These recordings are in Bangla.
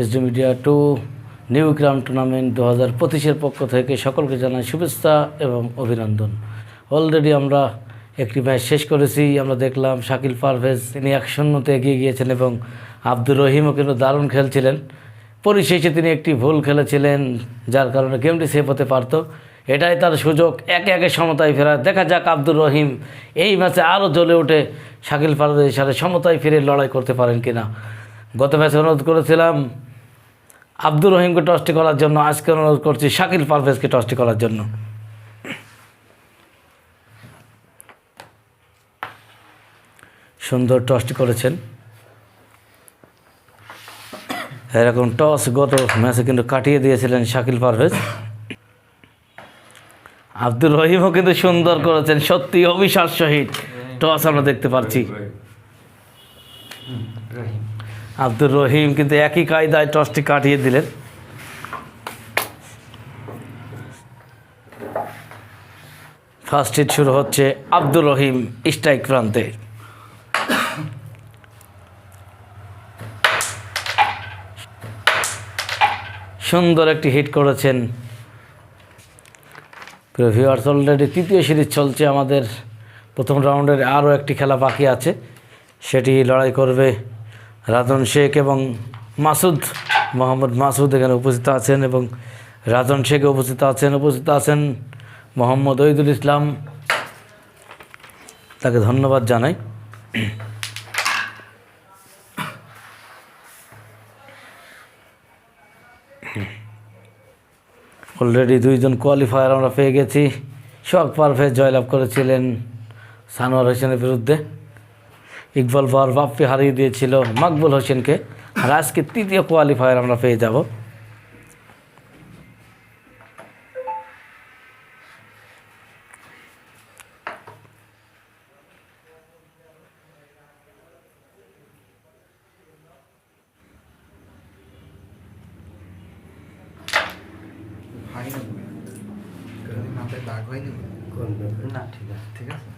SD media two new crown tournament দু হাজার পঁচিশের পক্ষ থেকে সকলকে জানাই শুভেচ্ছা এবং অভিনন্দন। অলরেডি আমরা একটি ম্যাচ শেষ করেছি। আমরা দেখলাম শাকিল পারভেজ, তিনি এক শূন্যতে এগিয়ে গিয়েছেন এবং আব্দুর রহিমও কিন্তু দারুণ খেলছিলেন। পরিশেষে তিনি একটি ভুল খেলেছিলেন, যার কারণে গেমটি সেভ হতে পারতো। এটাই তার সুযোগ। একে একে সমতায় ফেরা দেখা যাক আব্দুর রহিম এই ম্যাচে আরও জ্বলে উঠে শাকিল পারভেজের সাথে সমতায় ফিরে লড়াই করতে পারেন কিনা। গত ম্যাচে অনুরোধ করেছিলাম আব্দুর রহিমকে টসটি করার জন্য আজকে অনুরোধ করছি, শাকিল পারভেজকে টসটি করার জন্য। সুন্দর টসটি করেছেন। এরকম টস গত ম্যাচে কিন্তু কাটিয়ে দিয়েছিলেন শাকিল পারভেজ। আব্দুর রহিমও কিন্তু সুন্দর করেছেন, সত্যি অবিশ্বাস সহিত টস আমরা দেখতে পাচ্ছি আব্দুর রহিম কিন্তু একই কায়দায় টসটি কাটিয়ে দিলেন। ফার্স্ট হিট শুরু হচ্ছে আব্দুর রহিম স্ট্রাইক প্রান্তে। সুন্দর একটি হিট করেছেন। ভিউয়ার্স অলরেডি তৃতীয় সিরিজ চলছে আমাদের। প্রথম রাউন্ডের আরও একটি খেলা বাকি আছে। সেটি লড়াই করবে রাজন শেখ এবং মাসুদ, মোহাম্মদ মাসুদ এখানে উপস্থিত আছেন এবং রাজন শেখ উপস্থিত আছেন উপস্থিত আছেন মোহাম্মদ ওইদুল ইসলাম। তাকে ধন্যবাদ জানাই। অলরেডি দুইজন কোয়ালিফায়ার আমরা পেয়ে গেছি। শখ পারভেজ জয়লাভ করেছিলেন সানোয়ার হোসেনের বিরুদ্ধে। ইকবাল বর বাপ্পি হারিয়ে দিয়েছিল মকবুল হোসেনকে। আর আজকে তৃতীয় কোয়ালিফায়ার আমরা পেয়ে যাব হয়নি মাথায় দাগ হয়নি না ঠিক আছে ঠিক আছে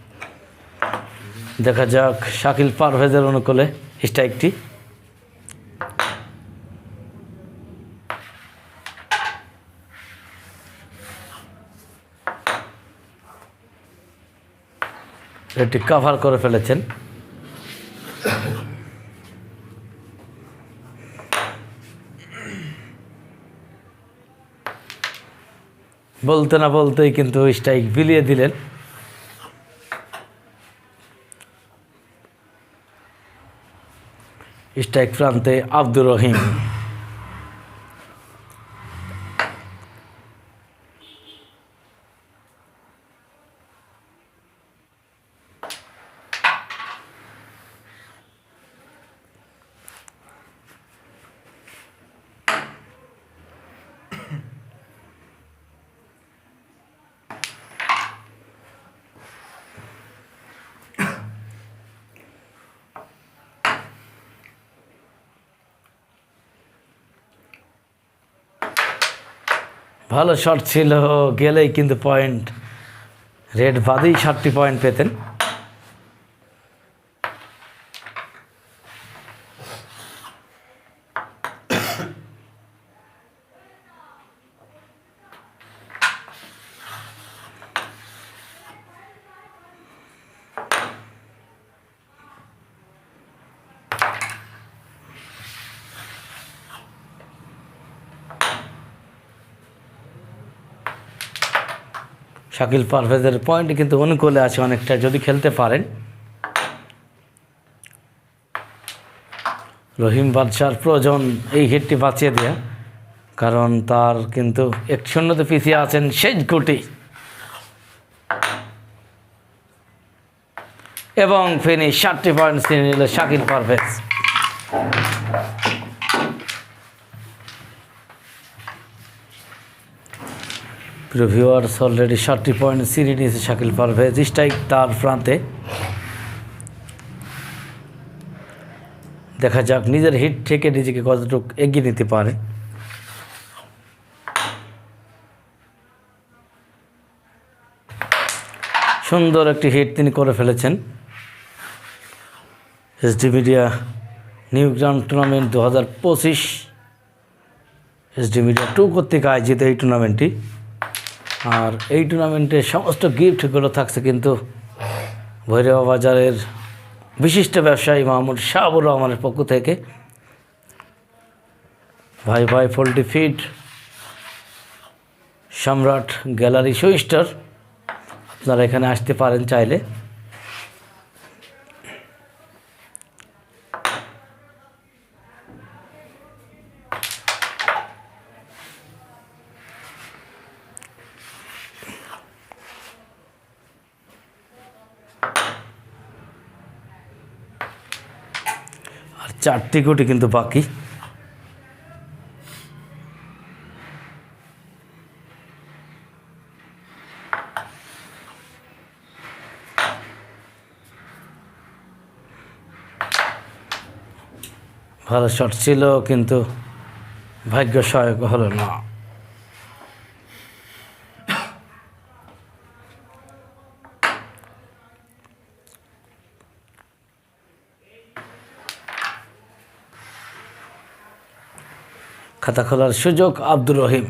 দেখা যাক, শাকিল পারভেজের অনুকূলে স্ট্রাইকটি। এটি কাভার করে ফেলেছেন। বলতে না বলতেই কিন্তু স্ট্রাইক বিলিয়ে দিলেন। স্ট্রাইক প্রান্তে আব্দুর রহিম। ভালো শট ছিল গেলেই কিন্তু পয়েন্ট রেড বাদেই সাতটি পয়েন্ট পেতেন। শাকিল পারভেজের পয়েন্ট কিন্তু অনুকূলে আছে অনেকটা, যদি খেলতে পারেন। রহিম বাদশার প্রয়োজন এই হিটটি বাঁচিয়ে দেয়া, কারণ তার কিন্তু এক শূন্যতে পিছিয়ে আছেন শেষ গুটি এবং ফিনিশ ষাটটি পয়েন্ট নিল শাকিল পারভেজ। প্রিয় ভিউয়ার্স অলরেডি ষাটটি পয়েন্ট সিরি নিয়েছে শাকিল পারভেজ। স্ট্রাইক তার প্রান্তে। দেখা যাক, নিজের হিট থেকে নিজেকে কতটুকু এগিয়ে নিতে পারে। সুন্দর একটি হিট তিনি করে ফেলেছেন। SD media new crown tournament দু হাজার পঁচিশ। এসডি মিডিয়া টু কর্তৃক আয়োজিত এই টুর্নামেন্টটি আর এই টুর্নামেন্টের সমস্ত গিফটগুলো থাকছে কিন্তু ভৈরবা বাজারের বিশিষ্ট ব্যবসায়ী মাহমুদ শাহাবুর রহমানের পক্ষ থেকে। ভাই ভাই পোলট্রি ফিড, সম্রাট গ্যালারি সুইস্টার, আপনারা এখানে আসতে পারেন চাইলে আর চারটি কোটি কিন্তু বাকি। ভালো শট ছিল কিন্তু ভাগ্য সহায়ক হলো না। খাতা খোলার সুযোগ আব্দুর রহিম।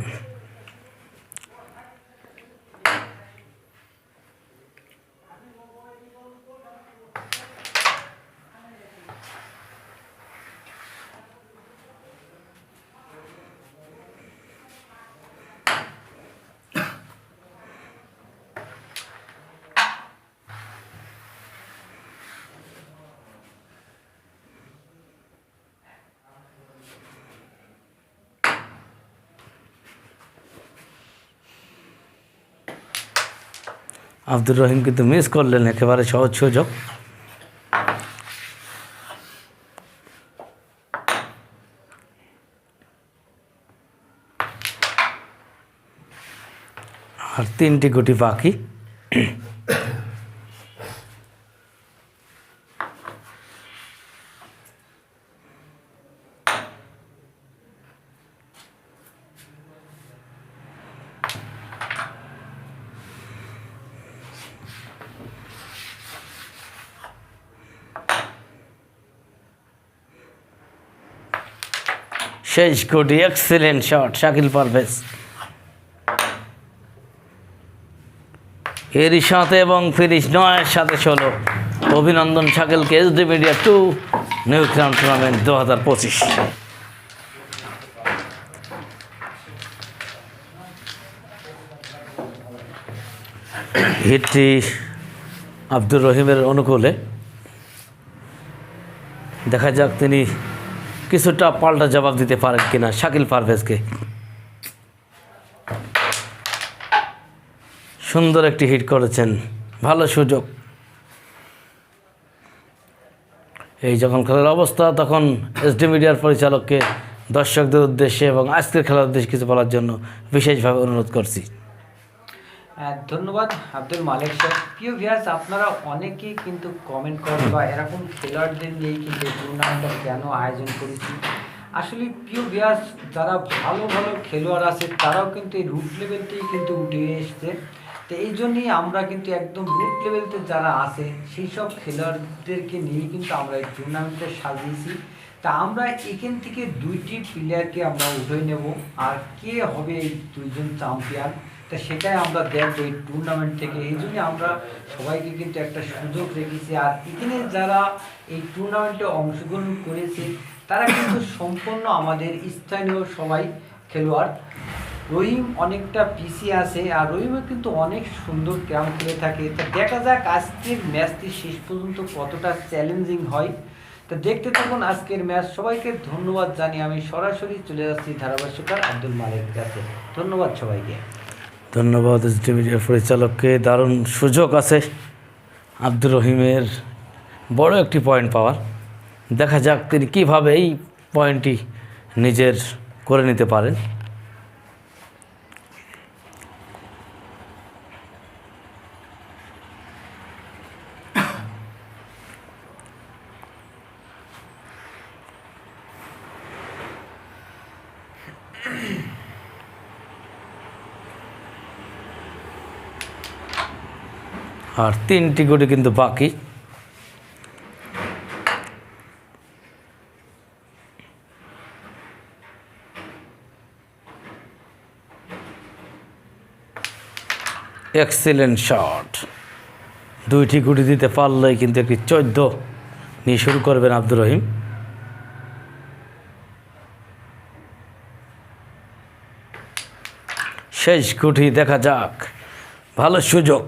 আব্দুর রহিম কিন্তু মিস করলেন একেবারে সহজ সুযোগ। আর তিনটি গুটি বাকি। শেষ গুটি এক্সিলেন্ট শট শাকিল পারভেজ। এরই সাথে এবং ফিনিশ নয়ের সাথে ষোলো। অভিনন্দন শাকিলকে SD media two, new tournament দু হাজার পঁচিশ। হিটটি আব্দুর রহিমের অনুকূলে। দেখা যাক তিনি কিছুটা পাল্টা জবাব দিতে পারেন কিনা শাকিল পারভেজকে। সুন্দর একটি হিট করেছেন, ভালো সুযোগ। এই যখন খেলার অবস্থা, তখন এসডি মিডিয়ার পরিচালককে, দর্শকদের উদ্দেশ্যে এবং আজকের খেলার উদ্দেশ্যে কিছু বলার জন্য বিশেষভাবে অনুরোধ করছি। ধন্যবাদ। আব্দুল মালিক স্যার। প্রিয় ভিয়ার্স আপনারা অনেকেই কিন্তু কমেন্ট করেন বা এরকম খেলোয়াড়দের নিয়েই কিন্তু টুর্নামেন্টটা কেন আয়োজন করেছি? আসলে প্রিয় ভিয়ার্স যারা ভালো ভালো খেলোয়াড় আছে, তারাও কিন্তু এই রুট লেভেলতেই কিন্তু উঠে এসছে। তো এই জন্যই আমরা কিন্তু একদম রুট লেভেলতে যারা আছে, সেই সব খেলোয়াড়দেরকে নিয়েই কিন্তু আমরা এই টুর্নামেন্টটা সাজিয়েছি তা আমরা এখান থেকে দুইটি প্লেয়ারকে আমরা উঠে নেব। আর কে হবে এই দুইজন চ্যাম্পিয়ন তা সেটাই আমরা দেখব এই টুর্নামেন্ট থেকে। এই জন্য আমরা সবাইকে কিন্তু একটা সুযোগ রেখেছি। আর এখানে যারা এই টুর্নামেন্টে অংশগ্রহণ করেছে, তারা কিন্তু সম্পূর্ণ আমাদের স্থানীয় সবাই খেলোয়াড়। রহিম অনেকটা পিছিয়ে আছে, আর রহিমও কিন্তু অনেক সুন্দর ক্যাম্প খেলে থাকে। তা দেখা যাক আজকের ম্যাচটি শেষ পর্যন্ত কতটা চ্যালেঞ্জিং হয়। তা দেখতে থাকুন আজকের ম্যাচ। সবাইকে ধন্যবাদ জানিয়ে আমি সরাসরি চলে যাচ্ছি ধারাভাষ্যকার আব্দুল মালিকের কাছে। ধন্যবাদ সবাইকে। ধন্যবাদ মিডিয়ার পরিচালককে। দারুণ সুযোগ আছে আব্দুর রহিমের বড় একটি পয়েন্ট পাওয়ার। দেখা যাক তিনি কীভাবে এই পয়েন্টটি নিজের করে নিতে পারেন। আর তিনটি গুটি কিন্তু বাকি। এক্সেলেন্ট শট দুইটি গুটি দিতে পারলেই কিন্তু একটি চোদ্দ নিয়ে শুরু করবেন আব্দুর রহিম। শেষ গুটি দেখা যাক। ভালো সুযোগ।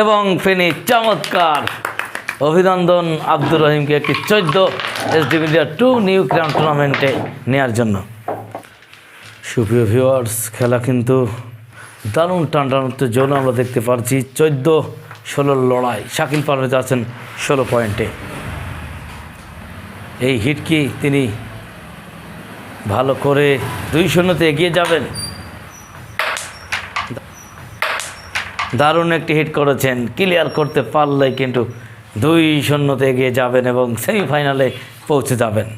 এবং ফেনি চমৎকার। অভিনন্দন আব্দুর রহিমকে একটি চোদ্দ S D media two new crown টুর্নামেন্টে নেওয়ার জন্য। সুপ্রিয় ভিউয়ার্স, খেলা কিন্তু দারুণ টানটানুত্বের জন্য আমরা দেখতে পারছি। চোদ্দ ষোলোর লড়াই। শাকিল পারভেজ আছেন ষোলো পয়েন্টে। এই হিট কি তিনি ভালো করে দুই শূন্যতে এগিয়ে যাবেন। দারুণ একটি হিট করেছেন। ক্লিয়ার করতে পারলে কিন্তু দুই শূন্যতে এগিয়ে যাবেন এবং সেমিফাইনালে পৌঁছে যাবেন।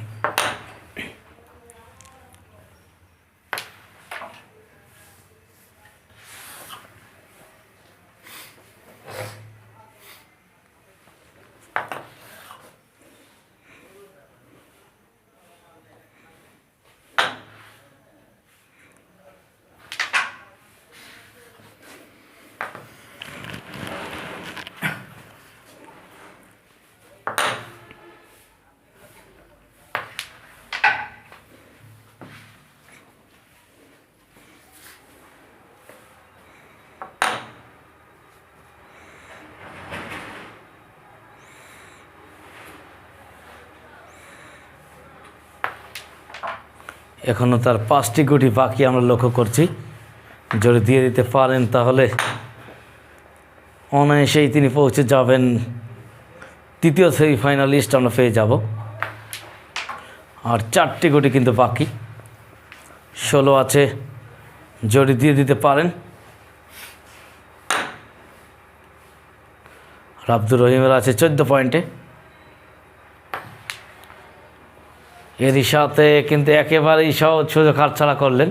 এখনও তার পাঁচটি গুটি বাকি আমরা লক্ষ্য করছি। যদি দিয়ে দিতে পারেন তাহলে অনায়াসেই তিনি পৌঁছে যাবেন। তৃতীয় সেমিফাইনালিস্ট আমরা পেয়ে যাব। আর চারটি গুটি কিন্তু বাকি। ষোলো আছে। যদি দিয়ে দিতে পারেন। আর আব্দুর রহিমের আছে চোদ্দ পয়েন্টে। এরই সাথে কিন্তু একেবারেই সহজ সুযোগ হাতছাড়া করলেন।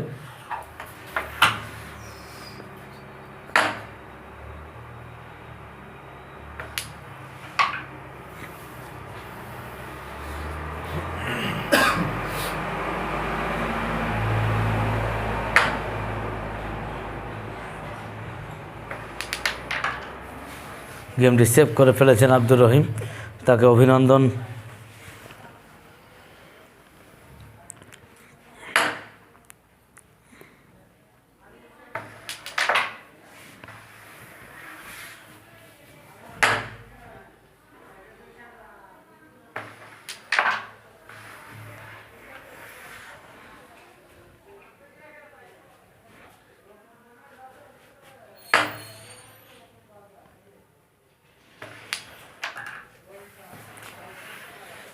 গেমটি সেভ করে ফেলেছেন আব্দুর রহিম। তাকে অভিনন্দন।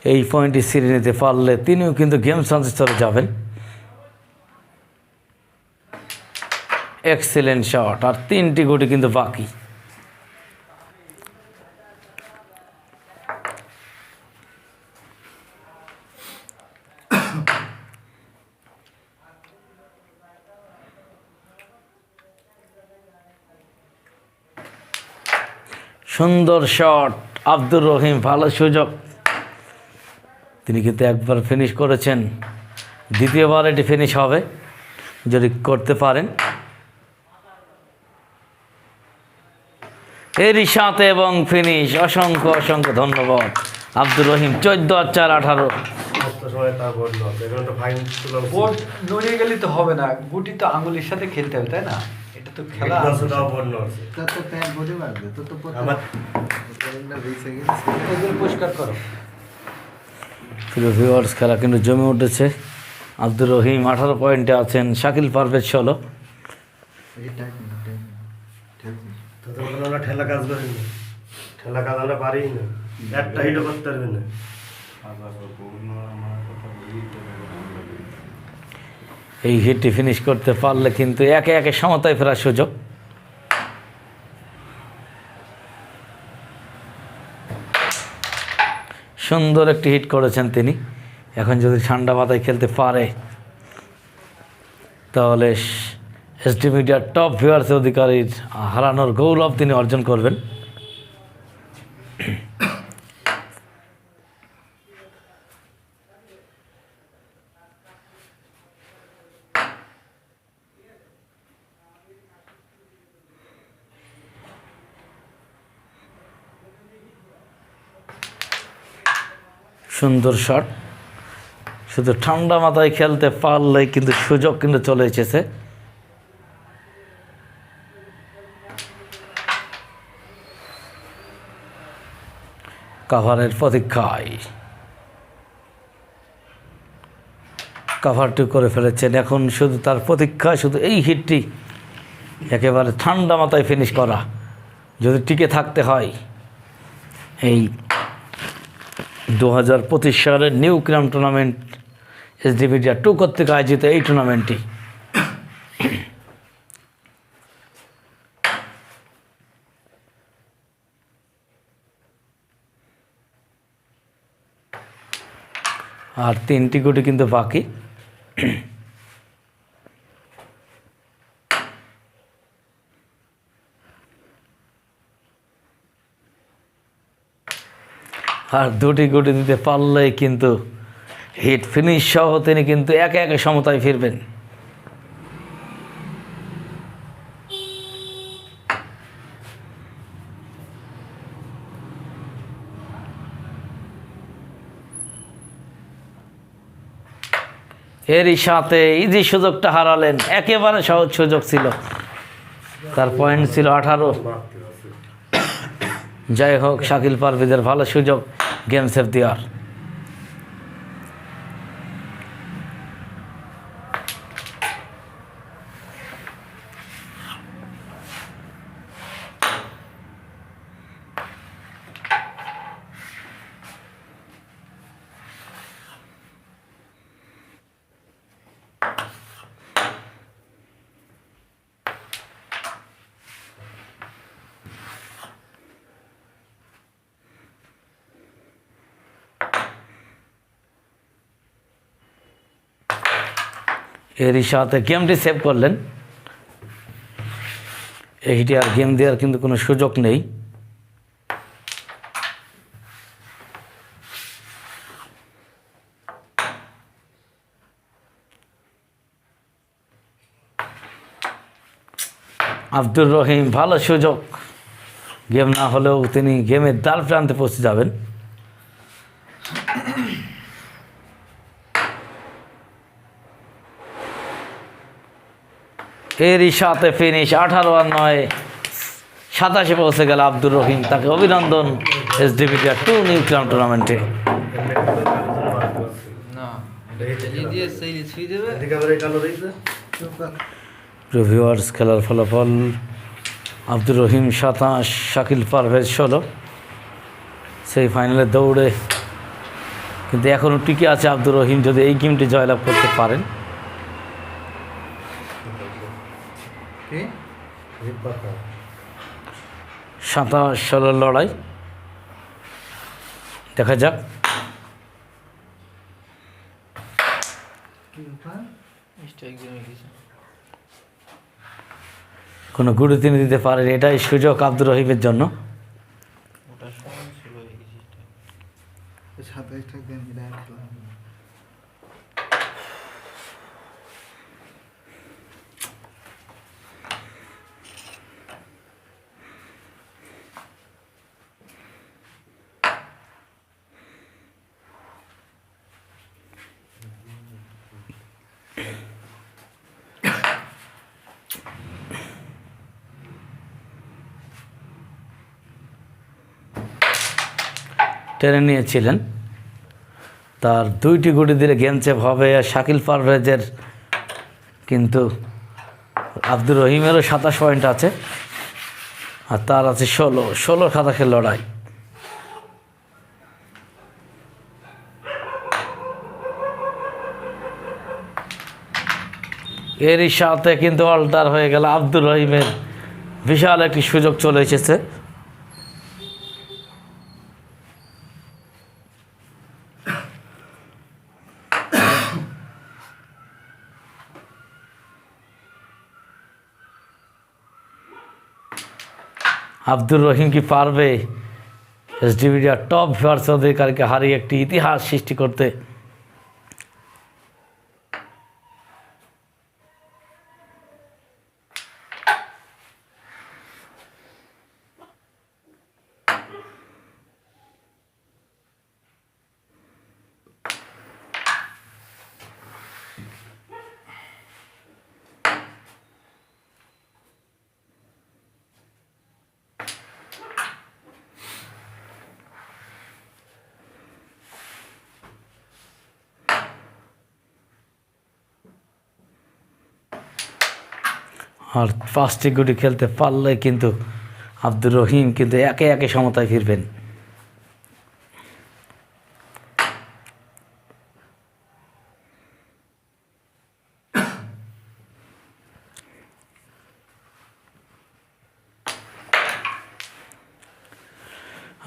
এই পয়েন্টটি সিরে নিতে পারলে তিনিও কিন্তু গেম স্তরে যাবেন। এক্সেলেন্ট শট আর তিনটি গুটি কিন্তু বাকি। সুন্দর শট আব্দুর রহিম, ভালো সুযোগ। তিনি কিন্তু একবার ফিনিশ করেছেন। দ্বিতীয়বার এটি ফিনিশ হবে যদি করতে পারেন। এরই সাথে এবং ফিনিশ অসংখ্য অসংখ্য ধন্যবাদ। আব্দুর রহিম চোদ্দ আর চার আঠারো। হবে না। গুটি তো আঙুলের সাথে খেলতে হবে তাই না? এটা তো খেলা। পরিষ্কার করো। প্রিয় ভিউয়ার্স খেলা কিন্তু জমে উঠেছে। আব্দুর রহিম আঠারো পয়েন্টে আছেন, শাকিল পারভেজ ষোলো। এই হিটটি ফিনিশ করতে পারলে কিন্তু একে একে সমতায় ফেরার সুযোগ। সুন্দর একটি হিট করেছেন তিনি। এখন যদি ঠান্ডা মাথায় খেলতে পারে, তাহলে এস এসডি মিডিয়ার টপ ভিউয়ার্স অধিকারীর হারানোর গৌরব তিনি অর্জন করবেন। সুন্দর শট। শুধু ঠান্ডা মাথায় খেলতে পারলেই কিন্তু সুযোগ কিন্তু চলে এসেছে। কাভারের প্রতীক্ষায়। কাভারটি করে ফেলেছেন। এখন শুধু তার প্রতীক্ষা শুধু এই হিটটি একেবারে ঠান্ডা মাথায় ফিনিশ করা। যদি টিকে থাকতে হয়, এই দু হাজার পঁচিশ সালের new crown tournament SD media two কর্তৃক আয়োজিত এই টুর্নামেন্টটি। আর তিনটি গুটি কিন্তু বাকি। আর দুটি গুটি দিতে পারলেই কিন্তু হিট ফিনিশ সহ তিনি কিন্তু একে একে সমতায় ফিরবেন। এরই সাথে ইজি সুযোগটা হারালেন, একেবারে সহজ সুযোগ ছিল। তার পয়েন্ট ছিল আঠারো। যাই হোক, শাকিল পারভিদের ভালো সুযোগ। গেম সেভ দেওয়ার এরই সাথে গেমটি সেভ করলেন। এইটি আর গেম দেওয়ার কিন্তু কোনো সুযোগ নেই। আব্দুর রহিম, ভালো সুযোগ। গেম না হলেও তিনি গেমের দ্বার প্রান্তে পৌঁছে যাবেন। এরই সাথে ফিনিশ আঠারো আর নয়। সাতাশে পৌঁছে গেল আব্দুর রহিম। তাকে অভিনন্দন এস ডিভিডিয়া টু নিউ ক্রাম টুর্নামেন্টে রিভিউয়ার্স খেলার ফলাফল আব্দুর রহিম সাতাশ শাকিল পারভেজ ষোলো। সেই ফাইনালে দৌড়ে। কিন্তু এখনও টিকে আছে আব্দুর রহিম যদি এই গেমটি জয়লাভ করতে পারেন। ষোলোর লড়াই। দেখা যাক। কি ব্যাপার স্ট্রাইক জমে গেছে কোনো গুরু তিনি দিতে পারেন। এটাই সুযোগ আব্দুর রহিমের জন্য ওটা সমান ছিল হয়ে গেছে সাতাইশটা গেম ডাইরেক্ট খেলা হবে। টেনে নিয়েছিলেন। তার দুইটি গুটি দিলে গেম চেপ হবে, আর শাকিল পারভেজের কিন্তু আব্দুর রহিমেরও সাতাশ পয়েন্ট আছে, আর তার আছে ষোলো। ষোলো খাতাকের লড়াই। এরই সাথে কিন্তু অল্টার হয়ে গেল আব্দুর রহিমের বিশাল একটি সুযোগ চলে এসেছে। আব্দুর রহিম কি পারবে? এসডিবিডিআর টপ ভিউয়ার্স অধিকারীকে হারিয়ে একটি ইতিহাস সৃষ্টি করতে পাঁচটি গুটি খেলতে পারলে কিন্তু আব্দুর রহিম কিন্তু একে একে সমতায় ফিরবেন।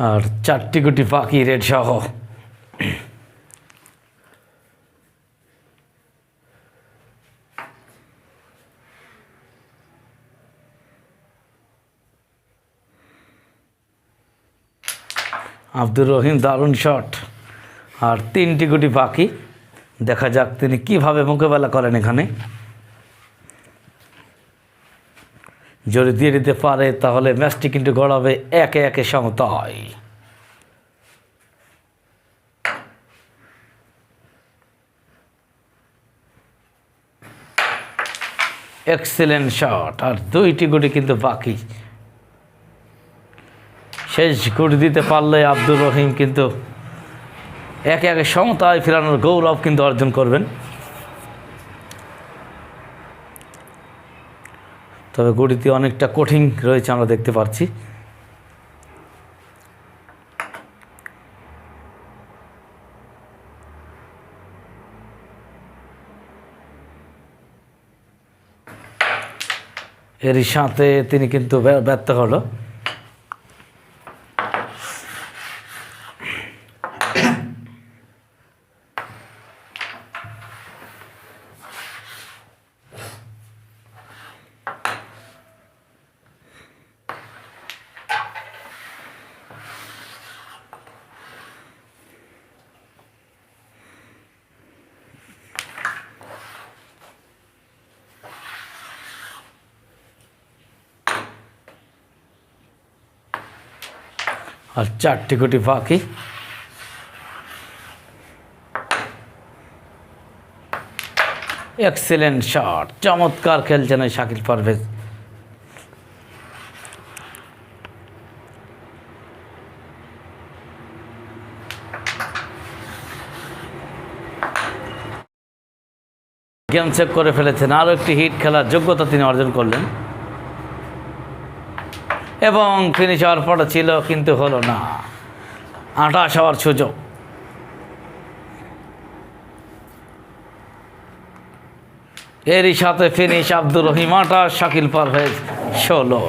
আর চারটি গুটি পাখি রেড সহ। আব্দুর রহিম দারুণ শট আর তিনটি গুটি বাকি। দেখা যাক তিনি কীভাবে মোকাবেলা করেন এখানে। যদি দিয়ে দিতে পারে, তাহলে ম্যাচটি কিন্তু গড়াবে একে একে সমতায় এক্সেলেন্ট শট আর দুইটি গুটি কিন্তু বাকি। শেষ গুটি দিতে পারলে আব্দুর রহিম কিন্তু একে একে সমতায় ফেরানোর গৌরব কিন্তু অর্জন করবেন। তবে গুটিতে অনেকটা কঠিন রয়েছে আমরা দেখতে পাচ্ছি। এরই সাথে তিনি কিন্তু ব্য- ব্যর্থ হলো। আর চারটি গুটি বাকি। এক্সেলেন্ট শট চমৎকার খেলছেন এই শাকিল পারভেজ। গেম চেক করে ফেলেছেন। আরও একটি হিট খেলার যোগ্যতা তিনি অর্জন করলেন। এবং ফিনিশ হওয়ার পরে ছিল কিন্তু হলো না। আঠাশ হওয়ার সুযোগ। এরই সাথে ফিনিশ আব্দুর রহিম আঠাশ, শাকিল পারভেজ ষোলো।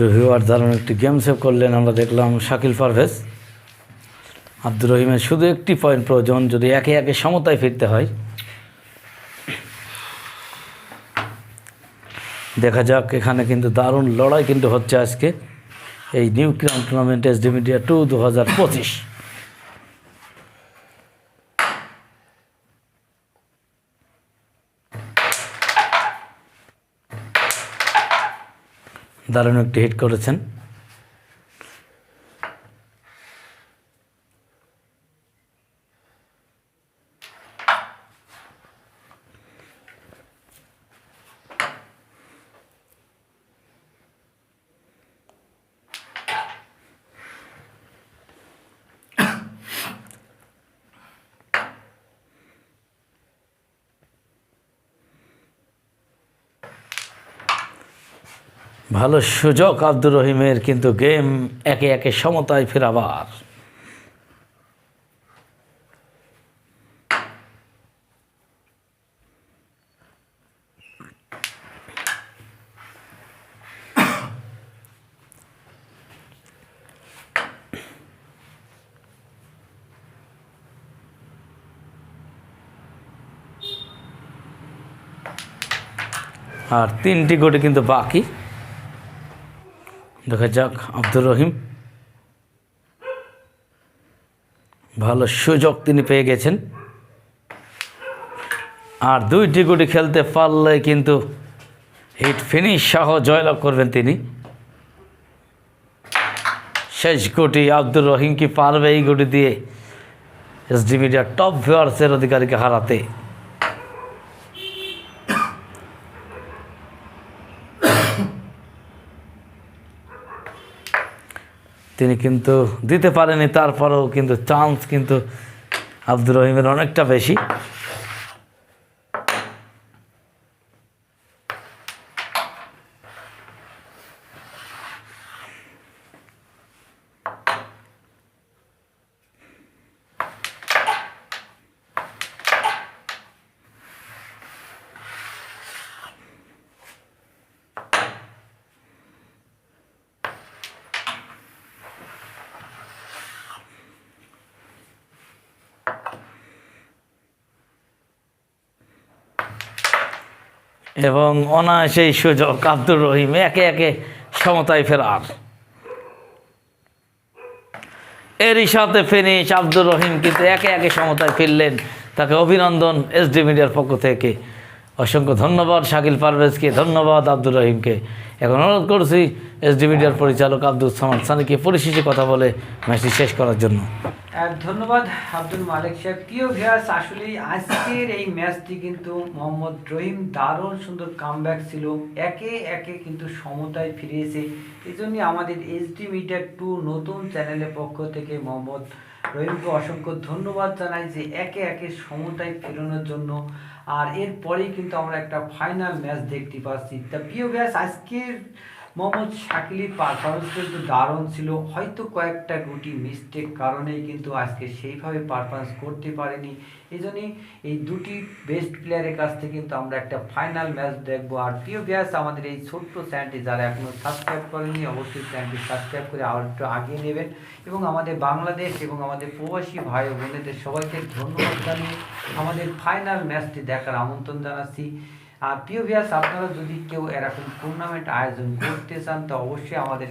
রবিবার দারুণ একটি গেম সেভ করলেন, আমরা দেখলাম শাকিল পারভেজ। আব্দুর রহিমের শুধু একটি পয়েন্ট প্রয়োজন, যদি একে একে সমতায় ফিরতে হয়। দেখা যাক, এখানে কিন্তু দারুণ লড়াই কিন্তু হচ্ছে আজকে এই new crown tournament S media two দু হাজার পঁচিশ। দারুণ একটি হিট করেছেন। ভালো সুযোগ আব্দুর রহিমের কিন্তু গেম একে একে সমতায় ফেরাবার। আর তিনটি গুটি কিন্তু বাকি। দেখা যাক, আব্দুর রহিম। ভালো সুযোগ তিনি পেয়ে গেছেন। আর দুইটি গুটি খেলতে পারলে কিন্তু হিট ফিনিশ সহ জয়লাভ করবেন তিনি। শেষ গুটি আব্দুর রহিম কি পারবে এই গুটি দিয়ে? এসডি মিডিয়ার টপ ভিউয়ার্সের অধিকারীকে হারাতে। তিনি কিন্তু দিতে পারেনি তারপরেও কিন্তু চান্স কিন্তু আব্দুর রহিমের অনেকটা বেশি। এবং অনায়াসেই সুযোগ আব্দুর রহিম একে একে সমতায় ফেরার এরই সাথে ফিনিশ আব্দুর রহিম কিন্তু একে একে সমতায় ফিরলেন। তাকে অভিনন্দন এসডি মিডিয়ার পক্ষ থেকে। অসংখ্য ধন্যবাদ শাকিল পারভেজকে, ধন্যবাদ আব্দুর রহিমকে। এখন অনুরোধ করছি এসডি মিডিয়ার পরিচালক আব্দুল সামাদ সানিকে পরিশেষে কথা বলে ম্যাচটি শেষ করার জন্য। ধন্যবাদ আব্দুল মালিক সাহেব। প্রিয় ভিয়াস আসলে আজকের এই ম্যাচটি কিন্তু মোহাম্মদ রহিম দারুণ সুন্দর কামব্যাক ছিল। একে একে কিন্তু সমতায় ফিরিয়েছে এই জন্য আমাদের এইচডি মিডিয়া টু নতুন চ্যানেলের পক্ষ থেকে মোহাম্মদ রহিমকে অসংখ্য ধন্যবাদ জানাই যে একে একে সমতায় ফেরানোর জন্য। আর এরপরেই কিন্তু আমরা একটা ফাইনাল ম্যাচ দেখতে পাচ্ছি। তা প্রিয় ব্যাস আজকের মোহাম্মদ শাকিলের পারফরমেন্স কিন্তু দারুণ ছিল। হয়তো কয়েকটা গুটি মিস্টেক কারণেই কিন্তু আজকে সেইভাবে পারফরমেন্স করতে পারেনি। এই জন্যই এই দুটি বেস্ট প্লেয়ারের কাছ থেকে কিন্তু আমরা একটা ফাইনাল ম্যাচ দেখব। আর প্রিয় ব্যাস আমাদের এই ছোট্ট চ্যানেলটি যারা এখনও সাবস্ক্রাইব করেনি অবশ্যই চ্যানেলটি সাবস্ক্রাইব করে আর একটু আগিয়ে নেবেন। এবং আমাদের বাংলাদেশ এবং আমাদের প্রবাসী ভাই বোনেদের সবাইকে ধন্যবাদ জানিয়ে আমাদের ফাইনাল ম্যাচটি দেখার আমন্ত্রণ জানাচ্ছি। আর প্রিয় ভিয়াস আপনারা যদি কেউ এরকম টুর্নামেন্ট আয়োজন করতে চান, তো অবশ্যই আমাদের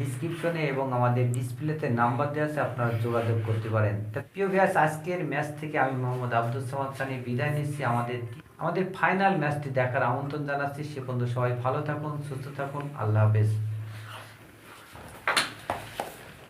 ডিসক্রিপশনে এবং আমাদের ডিসপ্লেতে নাম্বার দেওয়া আছে, আপনারা যোগাযোগ করতে পারেন। তা প্রিয় ভিয়াস আজকের ম্যাচ থেকে আমি মোহাম্মদ আব্দুল সামাদ সানি বিদায় নিচ্ছি। আমাদের আমাদের ফাইনাল ম্যাচটি দেখার আমন্ত্রণ জানাচ্ছি। সে পর্যন্ত সবাই ভালো থাকুন, সুস্থ থাকুন। আল্লাহ হাফেজ।